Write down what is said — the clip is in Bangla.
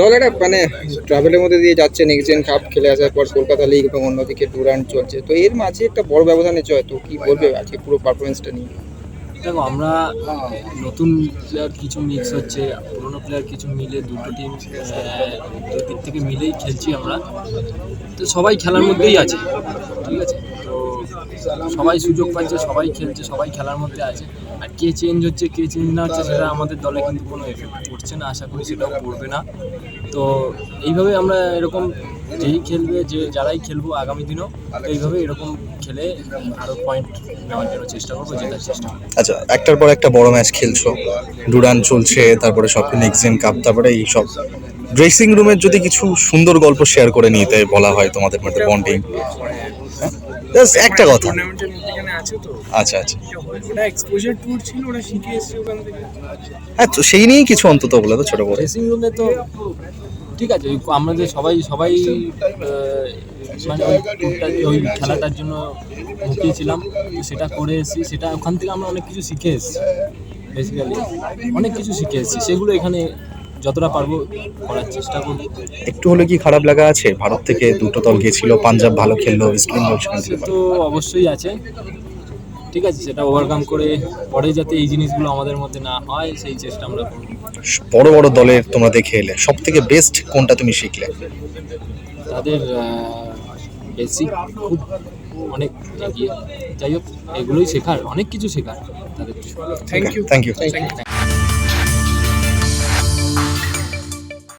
দল একটা মানে ট্রাভেলের মধ্যে দিয়ে যাচ্ছে নেক্সট কাপ খেলে আসার পর কলকাতা লিগ এবং অন্যদিকে ডুরান্ট চলছে। তো এর মাঝে একটা বড় ব্যবধানে জয় তো কি বলবে আজকে পুরো পারফরমেন্সটা নিয়ে? দেখো, আমরা নতুন প্লেয়ার কিছু মিক্স হচ্ছে, পুরোনো প্লেয়ার কিছু মিলে দুটো টিম দুই দিক থেকে মিলেই খেলছি আমরা। তো সবাই খেলার মধ্যেই আছে, ঠিক আছে? সবাই সুযোগ পাচ্ছে, সবাই খেলছে, সবাই খেলার মধ্যে আছে। আর কে চেঞ্জ হচ্ছে, কে চেঞ্জ না হচ্ছে সেটা আমাদের দলে কিন্তু কোনো এফেক্ট পড়ছে না, আশা করি সেটাও পড়বে না। তো এইভাবে আমরা এরকম যেই খেলবে, যে যারাই খেলব আগামী দিনও এইভাবে এরকম খেলে আরও পয়েন্ট নেওয়ার জন্য চেষ্টা করব, জেতার চেষ্টা আচ্ছা একটার পর একটা বড় ম্যাচ খেলছো। ডুরান চলছে, তারপরে সব নেক্সট কাপ তারপরে এই সব ড্রেসিং রুমের যদি কিছু সুন্দর গল্প শেয়ার করে নিতে বলা হয় তোমাদের মধ্যে বন্ডিং একটা কথা। আচ্ছা আচ্ছা। হ্যাঁ তো সেই নিয়েই কিছু অন্তত বলে তো ছোট করে। ড্রেসিং রুমে তো ঠিক আছে ওই আমাদের সবাই সবাই মানে ওই ওই খেলাটার জন্য মুখিয়েছিলাম সেটা করে এসেছি। সেটা ওখান থেকে আমরা অনেক কিছু শিখে এসেছি বেসিক্যালি অনেক কিছু শিখে এসেছি। সেগুলো এখানে যতটা পারব করার চেষ্টা করব। একটু হলে কি খারাপ লাগা আছে? ভারত থেকে দুটো দল গেছিল পাঞ্জাব ভালো খেললো ইস্ট বেঙ্গল সে তো অবশ্যই আছে। ঠিক আছে সেটা ওভারকাম করে পরে যাতে এই জিনিসগুলো আমাদের মধ্যে না হয় সেই চেষ্টা আমরা করব। বড় বড় দলের তোমরা দেখে এলে সব থেকে বেস্ট কোনটা তুমি শিখলে? তাদের বেসিক খুব অনেক এগিয়ে। যাই হোক এগুলোই শেখার অনেক কিছু শেখার তাদের। Thank you thank you thank you